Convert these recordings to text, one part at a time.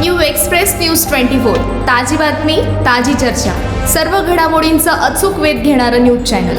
New express news twenty four. ताजी बातमी ताजी चर्चा. सर्व घडामोडींचा अचूक वेध घेणारं न्यूज चॅनल.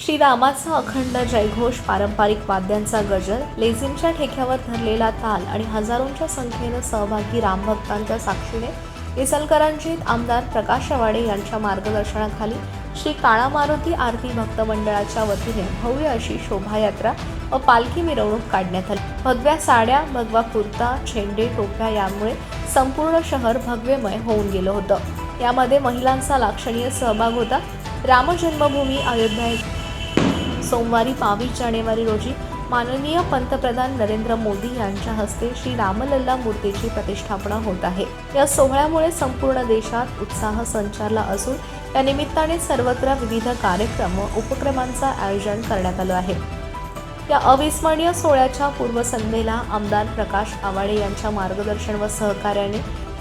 श्रीरामाचा अखंड जयघोष पारंपरिक वाद्यांचा गजर लेझिमच्या ठेक्यावर धरलेला ताल आणि हजारोंच्या संख्येनं सहभागी रामभक्तांच्या साक्षीने इचलकरंजीत आमदार प्रकाश आवाडे यांच्या मार्गदर्शनाखाली श्री काळा मारुती आरती भक्त मंडळाच्या वतीने भव्य अशी शोभायात्रा व पालखी मिरवणूक काढण्यात आली. भगव्या साड्या भगवा कुर्ता झेंडे टोप्या यामुळे संपूर्ण शहर भगवेमय होऊन गेलं होतं. यामध्ये महिलांचा लाक्षणीय सहभाग होता. रामजन्मभूमी अयोध्या सोमवारी बावीस जानेवारी रोजी माननीय पंतप्रधान नरेंद्र मोदी यांच्या हस्ते श्री रामलल्ला मूर्तीची प्रतिष्ठापना होत आहे. या सोहळ्यामुळे संपूर्ण देशात उत्साह संचारला असून या निमित्ताने सर्वत्र विविध कार्यक्रम व उपक्रमांचं आयोजन करण्यात आलं आहे. या अविस्मरणीय सोहळ्याच्या पूर्वसंध्येला आमदार प्रकाश आवाडे यांच्या मार्गदर्शन व सहकार्याने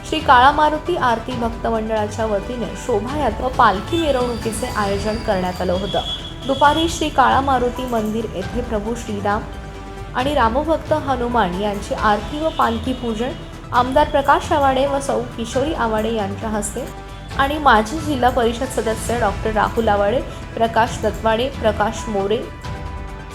श्री काळा मारुती आरती भक्त मंडळाच्या वतीने शोभायात्रा व पालखी मिरवणुकीचे आयोजन करण्यात आलं होतं. दुपारी श्री काळा मारुती मंदिर येथे प्रभू श्रीराम आणि रामभक्त हनुमान यांची आरती व पालखी पूजन आमदार प्रकाश आवाडे व सौ किशोरी आवाडे यांच्या हस्ते आणि माजी जिल्हा परिषद सदस्य डॉक्टर राहुल आवाडे प्रकाश दत्वाडे प्रकाश मोरे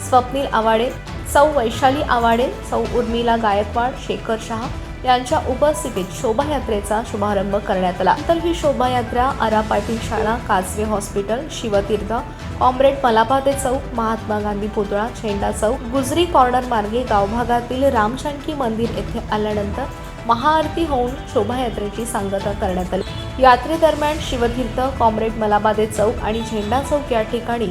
स्वप्नील आवाडे सौ वैशाली आवाडे सौ उर्मिला गायकवाड शेखर शहा यांच्या उपस्थितीत शोभायात्रेचा शुभारंभ करण्यात आला. तर ही शोभायात्रा आरा पाटील शाळा काजवे हॉस्पिटल शिवतीर्थ कॉम्रेड मलापाते चौक महात्मा गांधी पुतळा झेंडा चौक गुजरी कॉर्नर मार्गे गावभागातील रामचानकी मंदिर येथे आल्यानंतर महाआरती होऊन शोभायात्रेची सांगता करण्यात आली. यात्रेदरम्यान शिवतीर्थ कॉम्रेड मलाबादे चौक आणि झेंडा चौक या ठिकाणी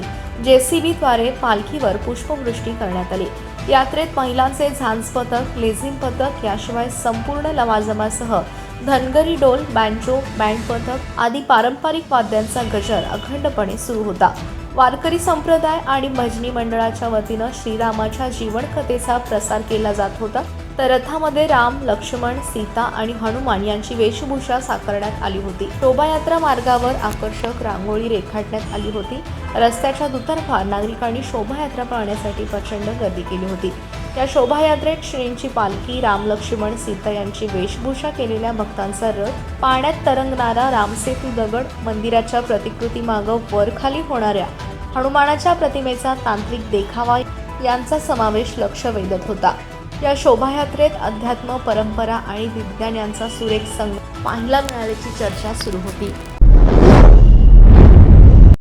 जेसीबीद्वारे पालखीवर पुष्पवृष्टी करण्यात आली. यात्रेत महिलांचे झांज पथक लेझिम पथक याशिवाय संपूर्ण लवाजमासह धनगरी डोल बँजो बँड पथक आदी पारंपरिक वाद्यांचा गजर अखंडपणे सुरू होता. वारकरी संप्रदाय आणि भजनी मंडळाच्या वतीनं श्रीरामाच्या जीवनकथेचा प्रसार केला जात होता. तर रथामध्ये राम लक्ष्मण सीता आणि हनुमान यांची वेशभूषा साकारण्यात आली होती. शोभायात्रा मार्गावर आकर्षक रांगोळी रेखाटण्यात आली होती. रस्त्याच्या दुतर्फा नागरिकांनी शोभायात्रा पाहण्यासाठी प्रचंड गर्दी केली होती. या शोभायात्रेत श्रींची पालखी राम लक्ष्मण सीता यांची वेशभूषा केलेल्या भक्तांचा रथ पाण्यात तरंगणारा रामसेतू दगड मंदिराच्या प्रतिकृतीमागं वरखाली होणाऱ्या हनुमानाच्या प्रतिमेचा तांत्रिक देखावा यांचा समावेश लक्ष वेधत होता. या शोभायात्रेत अध्यात्म परंपरा आणि विज्ञान यांचा सुरेख संघ पाहायला मिळाल्याची चर्चा सुरू होती.